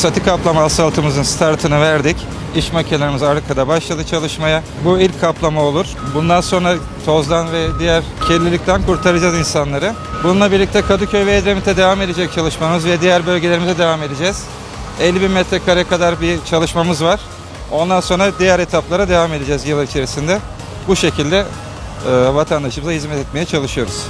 Sati kaplama asfaltımızın startını verdik. İş makinelerimiz arkada başladı çalışmaya. Bu ilk kaplama olur. Bundan sonra tozdan ve diğer kirlilikten kurtaracağız insanları. Bununla birlikte Kadıköy ve Edremit'e devam edecek çalışmamız ve diğer bölgelerimize devam edeceğiz. 50 bin metrekare kadar bir çalışmamız var. Ondan sonra diğer etaplara devam edeceğiz yıl içerisinde. Bu şekilde e, vatandaşımıza hizmet etmeye çalışıyoruz.